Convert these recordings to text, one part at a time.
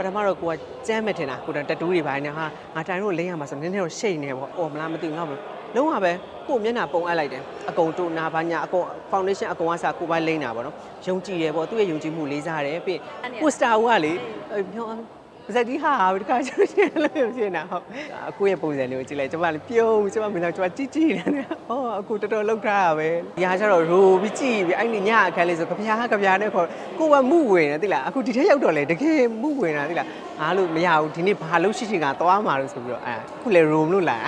ပထမတော့ကိုကကြမ်းမဲ့ထင်တာကိုတော့တတူးတွေပိုင်းနေဟာငါတိုင်တို့လိမ့်ရမှာဆိုနည်းနည်းတော့ရှိတ်နေပေါ့အော်မလားမသိဘူးငါမလုံးဝပဲကို့မျက်နှာပုံအပ်လိုက်တယ်အကုန်တို့နာဘာညာအကုန်ဖောင်ဒေးရှင်းအကုန်အစားကိုပိုင်းလိမ့်တာပေါ့နော်ယုံကြည်တယ်ပေါ့သူ့ရဲ့ယုံကြည်မှုလေးစားတယ်ပြီးပိုစတာဦးကလေအဲ့ ပြောဇက်ဒီဟာဒီကကျလို့ရှင်းလို့ရှင်းတာဟုတ်အကိုရဲ့ပုံစံလေးကိုကြည့်လိုက်ကျွန်မလည်းပြုံးကျွန်မမင်းတော့ကျွန်မကြည့်ကြည့်နေဟောအကိုတော်တော်လောက်ထားတာပဲဒီဟာကျတော့ရိုပြီးကြည့်ပြီးအဲ့ဒီညအခန်းလေးဆိုကြပြားကြပြားနဲ့ခေါ်ကိုကမှုဝင်တယ်သိလားအခုဒီထက်ရောက်တော့လေတကယ်မှုဝင်တာသိလားအားလို့မရဘူးဒီနေ့ဘာလို့ရှိရှိကသွားမှာလို့ဆိုပြီးတော့အဲအခုလေ room လို့လာ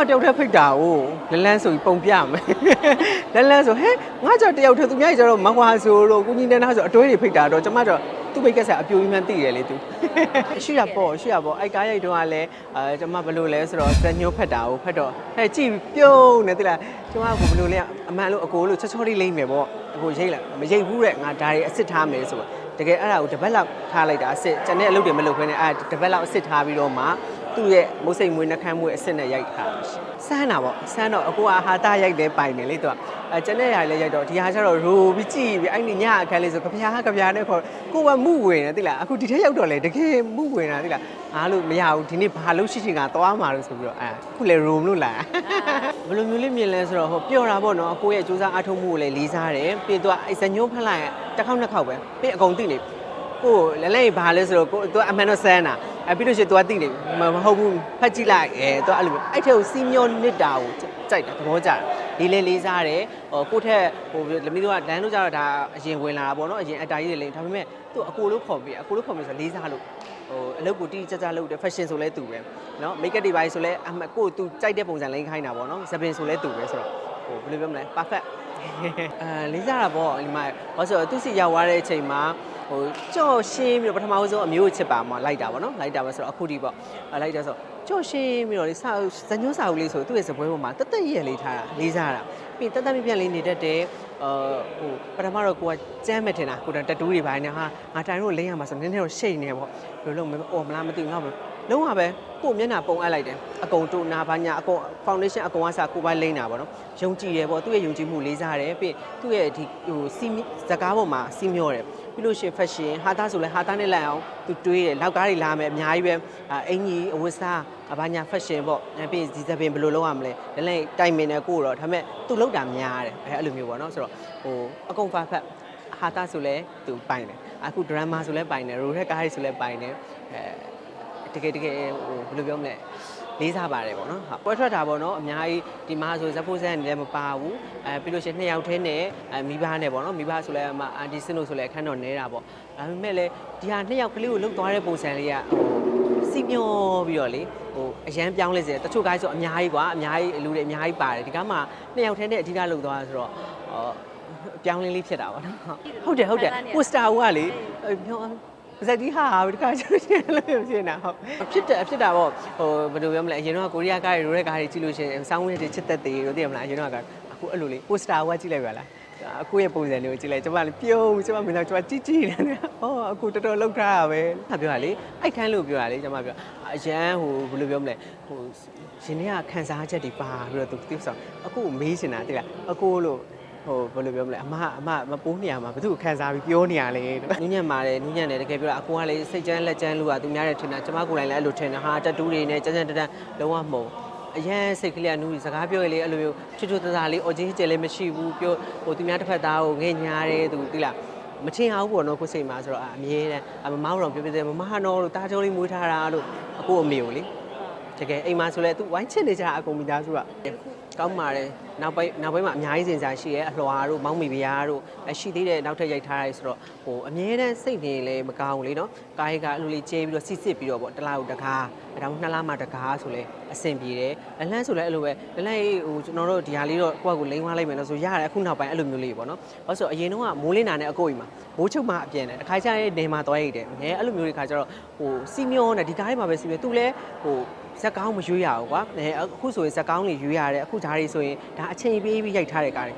ဘာတယောက်တည်းဖိတ်တာ哦လန်းလန်းဆိုပြီးပုံပြမယ်လန်းလန်းဆိုဟဲ့ငါကြောင့်တယောက်တည်းသူများကျတော့မကွာဆိုလို့ကိုကြီးနေနာဆိုအတွဲတွေဖိတ်တာတော့ကျမတော့သူ့ဘိတ်ကဆက်အပြိုကြီးမှန်းသိတယ်လေသူရှိရပေါ့ရှိရပေါ့အဲ့ကားရိုက်တော့ကလည်းအဲကျမဘယ်လိုလဲဆိုတော့ဇညိုးဖက်တာကိုဖက်တော့ဟဲ့ကြည့်ပြုံးနေသလားကျမကဘယ်လိုလဲအမှန်လို့အကိုလို့ချောချောလေးလိမ့်မယ်ပေါ့အကိုရိတ်လိုက်မရိတ်ဘူးတဲ့ငါဒါတွေအစ်စ်ထားမယ်ဆိုတော့တကယ်အဲ့ဒါကိုတစ်ပတ်လောက်ထားလိုက်တာအစ်စ်ကျန်တဲ့အလုပ်တွေမလုပ်ခွင့်နဲ့အဲ့တစ်ပတ်လောက်အစ်စ်ထားပြီးတော့မှ သူ့ရဲ့မုတ်စိတ်မွေးနှခမ်းမွေးအစ်စ်နဲ့ရိုက်ထားတာစမ်းတာပေါ့စမ်းတော့အကူကဟာတာရိုက်တယ်ပိုင်တယ်လေသူကအဲကျန်တဲ့ຢာလည်းရိုက်တော့ဒီဟာကျတော့ရိုပြီးကြည့်ပြီးအဲ့ဒီညအခန်းလေးဆိုကြပြားကြပြားနဲ့ခေါ်ကိုကမှုဝင်တယ်သိလားအခုဒီထက်ရောက်တော့လေတကယ်မှုဝင်တာသိလားအားလို့မရဘူးဒီနေ့ဘာလို့ရှိရှိကသွားမှာလို့ဆိုပြီးတော့အဲအခုလေ room လို့လာဘယ်လိုမျိုးလေးမြင်လဲဆိုတော့ဟိုပျော်တာပေါ့နော်ကိုရဲ့စူးစမ်းအားထုတ်မှုကိုလည်းလေးစားတယ်ပြီးတော့အဲ့ဇညိုးဖက်လိုက်တစ်ခေါက်နှစ်ခေါက်ပဲပြီးအကုန်သိနေကိုလဲလဲဘာလဲဆိုတော့ကိုသူအမှန်တော့စမ်းတာ အဲပြီးလို့ရှိရင် तू ကသိနေမဟုတ်ဘူးဖတ်ကြည့်လိုက်အဲ तू အဲ့လိုမျိုးအဲ့ထဲကိုစီမျောနစ်တာကိုကြိုက်တာသဘောကျတယ်လေးလေးလေးစားတယ်ဟိုကိုထက်ဟိုလမီးတို့ကလမ်းလို့ကြတော့ဒါအရင်ဝင်လာတာပေါ့နော်အရင်အတားကြီးတွေလိမ့်ဒါပေမဲ့သူအကိုလို့ခေါ်ပြီးအကိုလို့ခေါ်ပြီးဆိုလေးစားလို့ဟိုအလုပ်ကိုတိတိကျကျလုပ်တယ် fashion ဆိုလဲသူပဲနော် makeup တွေပါဆိုလဲအမကိုသူကြိုက်တဲ့ပုံစံလိမ့်ခိုင်းတာပေါ့နော်ဇပင်ဆိုလဲသူပဲဆိုတော့ဟိုဘယ်လိုပြောမလဲ perfect အဲလေးစားတာပေါ့ဒီမှာဘာလို့ဆိုတော့သူစီရောက်သွားတဲ့အချိန်မှာ ဟိုကြော့ရှင်းပြီးတော့ပထမဆုံးအမျိုးချစ်ပါမှာလိုက်တာပေါ့နော်လိုက်တာပဲဆိုတော့အခုဒီပေါ့အဲလိုက်တာဆိုကြော့ရှင်းပြီးတော့လေစာဇညွှန်းစာအုပ်လေးဆိုသူ့ရဲ့စပွဲပေါ်မှာတက်တက်ရဲ့လေးထားတာလေးစားတာပြီးတက်တက်ပြပြလေးနေတတ်တယ်အာဟိုပထမတော့ကိုကကြမ်းမဲ့ထင်တာကိုတော့တတူးတွေပိုင်းနေဟာငါတိုင်တို့လိမ့်ရမှာဆိုနည်းနည်းတော့ရှိတ်နေပေါ့ဘယ်လိုလုပ်မလဲအော်မလားမသိဘူးငါဘယ်လုံးဝပဲကို့မျက်နှာပုံအပ်လိုက်တယ်အကုန်တို့နာဘာညာအကုန်ဖောင်ဒေးရှင်းအကုန်အစားကိုပိုင်းလိမ့်တာပေါ့နော်ယုံကြည်တယ်ပေါ့သူ့ရဲ့ယုံကြည်မှုလေးစားတယ်ပြီးသူ့ရဲ့ဒီဟိုစီစကားပေါ်မှာစီမျောတယ် ပြီးလို့ရှိရင် fashion ဟာသားဆိုလဲဟာသားနဲ့လိုက်အောင်သူတွေးတယ်လောက်ကားတွေလာမယ်အများကြီးပဲအင်ကြီးအဝတ်စားအဘာညာ fashion ပေါ့ပြီးဒီသပင်ဘယ်လိုလုပ်ရမလဲလည်းလည်းတိုင်မင်တယ်ကိုတော့ဒါပေမဲ့သူလောက်တာများတယ်အဲအဲ့လိုမျိုးပေါ့နော်ဆိုတော့ဟိုအကုန်ဖတ်ဖတ်ဟာသားဆိုလဲသူပိုင်တယ်အခု drama ဆိုလဲပိုင်တယ်ရိုထက်ကားတွေဆိုလဲပိုင်တယ်အဲတကယ်တကယ်ဟိုဘယ်လိုပြောမလဲ လေးစားပါတယ်ပေါ့နော်ဟာပွဲထွက်တာပေါ့နော်အများကြီးဒီမှာဆိုဇက်ဖို့ဇက်အနေနဲ့မပါဘူးအဲပြီးလို့ရှိရင်နှစ်ယောက်တည်းနဲ့အဲမိဘနဲ့ပေါ့နော်မိဘဆိုလဲအမအန်တီစင်တို့ဆိုလဲအခန်းတော်နေတာပေါ့ဒါပေမဲ့လည်းဒီဟာနှစ်ယောက်ကလေးကိုလှုပ်သွားတဲ့ပုံစံလေးကဟိုစီမျောပြီးတော့လေဟိုအရန်ပြောင်းလဲစေတချို့ကားဆိုအများကြီးကွာအများကြီးလူတွေအများကြီးပါတယ်ဒီကားမှာနှစ်ယောက်တည်းနဲ့အဓိကလှုပ်သွားဆိုတော့ဟောပြောင်းလဲလေးဖြစ်တာပေါ့နော်ဟုတ်တယ်ဟုတ်တယ်ပိုစတာဦးကလေ ပြောဇက်ဒီဟာဒီကကျလို့ရှင်းလို့ဖြစ်နေတာဟုတ်ဖြစ်တယ်ဖြစ်တာပေါ့ဟိုဘယ်လိုပြောမလဲအရင်တော့ကိုရီးယားကားတွေရိုးတဲ့ကားတွေကြည့်လို့ရှရင်စောင်းဝင်းတွေချစ်သက်သေးတို့သိရမလားအရင်တော့ကအခုအဲ့လိုလေပိုစတာကကြည့်လိုက်ပါလားအခုရဲ့ပုံစံလေးကိုကြည့်လိုက်ကျွန်မလည်းပြုံးကျွန်မမင်းတော့ကျွန်မကြည့်ကြည့်နေတယ်ဟောအခုတော်တော်လောက်ထားတာပဲဟာပြောရလေအိုက်ခန်းလို့ပြောရလေကျွန်မပြောအရန်ဟိုဘယ်လိုပြောမလဲဟိုရှင်တွေကခန်းစားချက်တွေပါပြီးတော့သူသိဆောင်အခုမေးချင်တာတိလားအခုလို့ ဟိုဘယ်လိုပြောမလဲအမအမမပိုးနေရမှာဘသူ့ကိုခံစားပြီးပြောနေရလဲနူးညံ့ပါတယ်နူးညံ့တယ်တကယ်ပြောတာအကိုကလည်းစိတ်ချမ်းလက်ချမ်းလို့ကသူများတယ်ထင်တာကျမကိုယ်တိုင်လည်းအဲ့လိုထင်တာဟာတက်တူးတွေနဲ့ကြမ်းကြမ်းတန်းတန်းလုံးဝမဟုတ်အရန်စိတ်ကလေးကနူးစကားပြောရလေအဲ့လိုမျိုးချွတ်ချွတ်တသားလေးအော်ကြီးကျယ်လည်းမရှိဘူးပြောဟိုသူများတစ်ဖက်သားကိုငဲ့ညာတယ်သူတိလားမထင်အောင်ပေါ့နော်ကိုယ်စိတ်မှာဆိုတော့အမြဲတမ်းအမမောင်းတော့ပြောပြတယ်မမဟာနော်လို့တားကြောလေးမွေးထားတာလို့အကိုအမေကိုလေတကယ်အိမ်မှာဆိုလဲသူဝိုင်းချစ်နေကြအကုန်မိသားစုကကောင်းပါတယ် နောက်ပိုင်းနောက်ပိုင်းမှာအများကြီးစင်စားရှိရဲအလှော်တို့မောင်းမီပြားတို့အရှိသေးတဲ့နောက်ထပ်ရိုက်ထားရဲဆိုတော့ဟိုအမြဲတမ်းစိတ်နေလဲမကောင်းဘူးလေနော်ကာယကအဲ့လိုလေးကျဲပြီးတော့စစ်စစ်ပြီးတော့ပေါ့တစ်လားကိုတကားအဲဒါမှနှစ်လားမှတကားဆိုလဲအဆင်ပြေတယ်လလန်းဆိုလဲအဲ့လိုပဲလလန်းဟိုကျွန်တော်တို့ဒီဟာလေးတော့ကိုယ့်ကိုလိမ့်သွားလိုက်မယ်လို့ဆိုရတယ်အခုနောက်ပိုင်းအဲ့လိုမျိုးလေးပေါ့နော်ဘာလို့ဆိုအရင်တော့ကမိုးလင်းတာနဲ့အကိုအိမ်မှာမိုးချုပ်မှအပြင်တယ်တစ်ခါကျရင်နေမှာသွားရိုက်တယ်ငယ်အဲ့လိုမျိုးတွေခါကျတော့ဟိုစီမျောနဲ့ဒီကားလေးမှာပဲစီမျောသူလဲဟိုဇက်ကောင်းမရွေးရဘူးကွာအဲအခုဆိုရင်ဇက်ကောင်းတွေရွေးရတယ်အခုဓာတ်တွေဆိုရင်ဒါအချိန်ပေးပြီးရိုက်ထားတဲ့ကားတွေ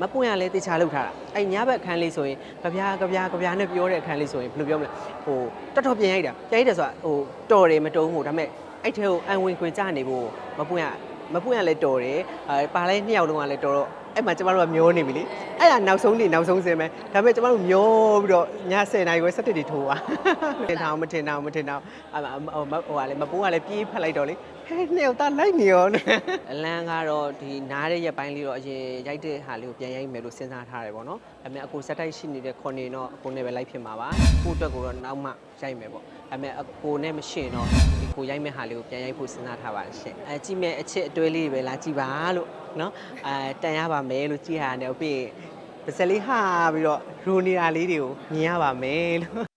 မပွင့်ရလဲတေချာလောက်ထားတာအဲညဘက်အခန်းလေးဆိုရင်ကြပြားကြပြားကြပြားနဲ့ပြောတဲ့အခန်းလေးဆိုရင်ဘယ်လိုပြောမလဲဟိုတော်တော်ပြင်ရိုက်တာပြင်ရိုက်တယ်ဆိုတာဟိုတော်တယ်မတုံးဘူးဒါပေမဲ့အဲ့ထဲကိုအန်ဝင်ခွင်ကြနေဖို့မပွင့်ရမပွင့်ရလဲတော်တယ်အဲပါလဲနှစ်ယောက်လုံးကလည်းတော်တော့ အဲ့မှာကျမတို့ကမျောနေပြီလေအဲ့ဒါနောက်ဆုံးနေနောက်ဆုံးစင်းပဲဒါပေမဲ့ကျမတို့မျောပြီးတော့ည10နာရီခွဲ7တိထိုးသွားမထင်တော့မထင်တော့မထင်တော့အမဟိုဟိုကလည်းမပိုးကလည်းပြေးဖက်လိုက်တော့လေဟဲနှစ်ယောက်သားလိုက်နေရောအလန်းကတော့ဒီနားတဲ့ရက်ပိုင်းလေးတော့အရင်ရိုက်တဲ့ဟာလေးကိုပြန်ရိုက်မယ်လို့စဉ်းစားထားတယ်ပေါ့နော်ဒါပေမဲ့အကိုစက်တိုက်ရှိနေတဲ့ခွန်နေတော့အကိုနဲ့ပဲလိုက်ဖြစ်မှာပါကိုအတွက်ကိုတော့နောက်မှရိုက်မယ်ပေါ့ဒါပေမဲ့အကိုနဲ့မရှင်တော့ဒီကိုရိုက်မဲ့ဟာလေးကိုပြန်ရိုက်ဖို့စဉ်းစားထားပါတယ်ရှင်အဲကြည့်မဲ့အချစ်အတွဲလေးတွေပဲလာကြည့်ပါလို့ နော်အဲတန်ရပါမယ်လို့ကြည့်ရတယ်ပြီးရင်ပါစက်လေးဟာပြီးတော့ရူနေတာလေးတွေကိုမြင်ရပါမယ်လို့